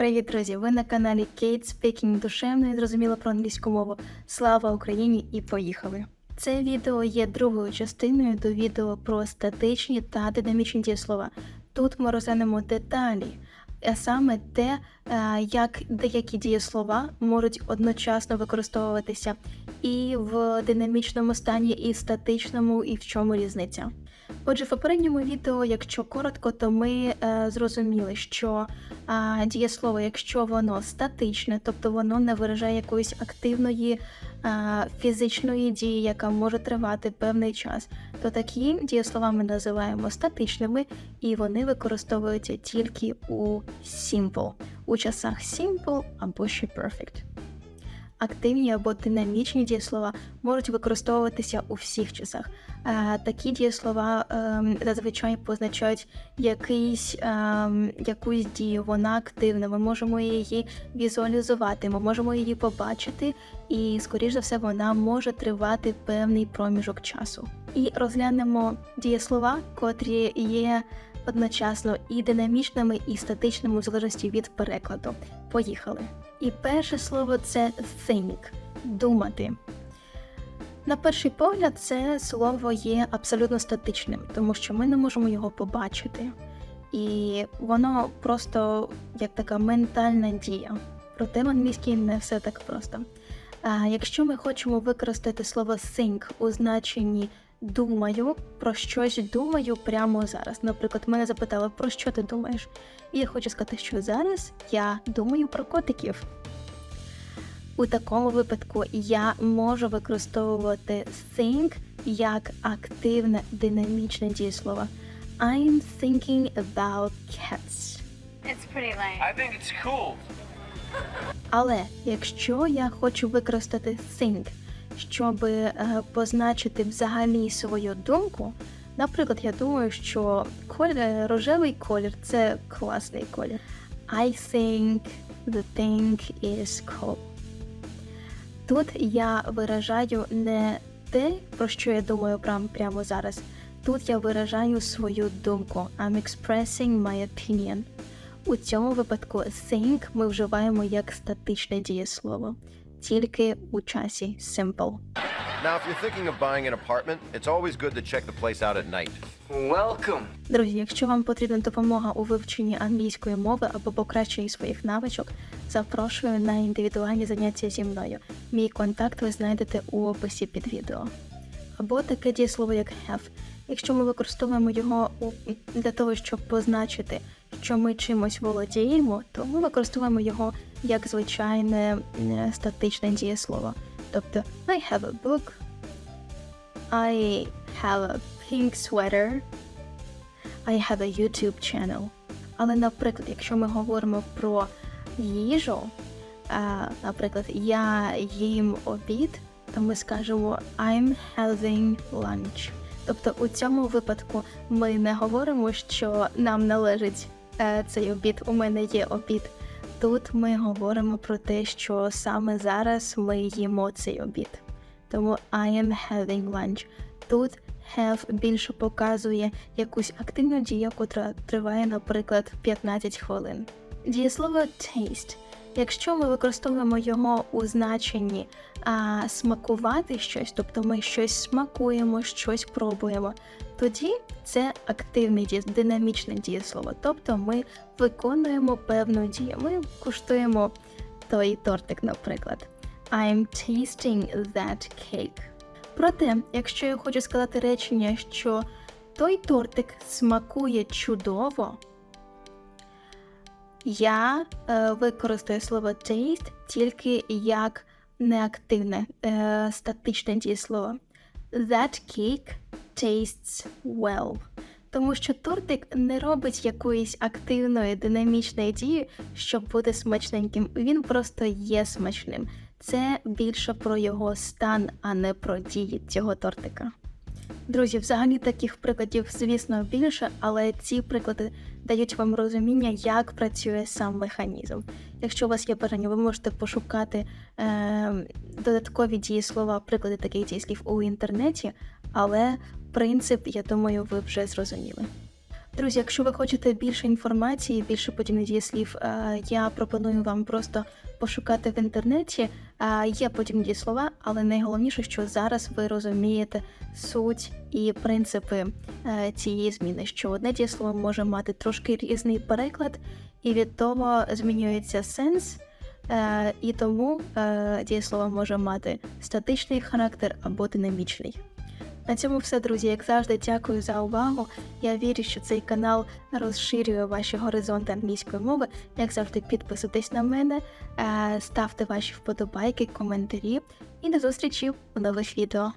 Привіт, друзі! Ви на каналі Kate Speaking душевно і зрозуміло про англійську мову. Слава Україні і поїхали! Це відео є другою частиною до відео про статичні та динамічні дієслова. Тут ми розглянемо деталі, а саме те, е, як деякі дієслова можуть одночасно використовуватися і в динамічному стані, і в статичному, і в чому різниця. Отже, в попередньому відео, якщо коротко, то ми е, зрозуміли, що е, дієслово, якщо воно статичне, тобто воно не виражає якоїсь активної е, фізичної дії, яка може тривати певний час, то такі дієслова ми називаємо статичними, і вони використовуються тільки у simple, у часах simple або ще perfect. Активні або динамічні дієслова можуть використовуватися у всіх часах. Е, Такі дієслова ем, зазвичай позначають якийсь, ем, якусь дію, вона активна. Ми можемо її візуалізувати, ми можемо її побачити, і, скоріш за все, вона може тривати певний проміжок часу. І розглянемо дієслова, котрі є одночасно і динамічними, і статичними в залежності від перекладу. Поїхали. І перше слово це think думати. На перший погляд, це слово є абсолютно статичним, тому що ми не можемо його побачити. І воно просто як така ментальна дія. Проте в англійській не все так просто. А якщо ми хочемо використати слово think у значенні думаю, про щось думаю прямо зараз. Наприклад, мене запитали, про що ти думаєш? І я хочу сказати, що зараз я думаю про котиків. У такому випадку я можу використовувати think як активне динамічне дієслово. I'm thinking about cats. It's pretty lame. I think it's cool. Але якщо я хочу використати think, щоб е, позначити взагалі свою думку, наприклад, я думаю, що колір, е, рожевий колір це класний колір. I think the thing is cool. Тут я виражаю не те, про що я думаю прямо, прямо зараз. Тут я виражаю свою думку. I'm expressing my opinion. У цьому випадку think ми вживаємо як статичне дієслово, тільки у часі simple. Now, if you're thinking of buying an apartment, it's always good to check the place out at night. Welcome. Друзі, якщо вам потрібна допомога у вивченні англійської мови або покращенні своїх навичок, запрошую на індивідуальні заняття зі мною. Мій контакт ви знайдете у описі під відео. Або таке дієслово, як have. Якщо ми використовуємо його для того, щоб позначити, що ми чимось володіємо, то ми використовуємо його як звичайне е, статичне дієслово. Тобто I have a book, I have a pink sweater, I have a YouTube channel. Але, наприклад, якщо ми говоримо про їжу, наприклад, я їм обід, то ми скажемо I'm having lunch. Тобто у цьому випадку ми не говоримо, що нам належить е, цей обід, у мене є обід. Тут ми говоримо про те, що саме зараз ми їмо цей обід. Тому I am having lunch. Тут have більше показує якусь активну дію, котра триває, наприклад, 15 хвилин. Дієслово taste. Якщо ми використовуємо його у значенні а, смакувати щось, тобто ми щось смакуємо, щось пробуємо, тоді це активне діє, динамічне дієслово. Тобто ми виконуємо певну дію. Ми куштуємо той тортик, наприклад. I'm tasting that cake. Проте, якщо я хочу сказати речення, що той тортик смакує чудово, я е, використаю слово taste тільки як неактивне, е, статичне дієслово. That cake tastes well. Тому що тортик не робить якоїсь активної динамічної дії, щоб бути смачненьким. Він просто є смачним. Це більше про його стан, а не про дії цього тортика. Друзі, взагалі таких прикладів, звісно, більше, але ці приклади дають вам розуміння, як працює сам механізм. Якщо у вас є бажання, ви можете пошукати е, додаткові дієслова, приклади таких дієслів у інтернеті, але принцип, я думаю, ви вже зрозуміли. Друзі, якщо ви хочете більше інформації, більше подібних дієслів, е, я пропоную вам просто пошукати в інтернеті. Е, Є подібні дієслова, але найголовніше, що зараз ви розумієте суть і принципи е, цієї зміни, що одне дієслово може мати трошки різний переклад, і від того змінюється сенс. І тому дієслово може мати статичний характер або динамічний. На цьому все, друзі. Як завжди, дякую за увагу. Я вірю, що цей канал розширює ваші горизонти англійської мови. Як завжди, підписуйтесь на мене, е, ставте ваші вподобайки, коментарі і до зустрічі у нових відео.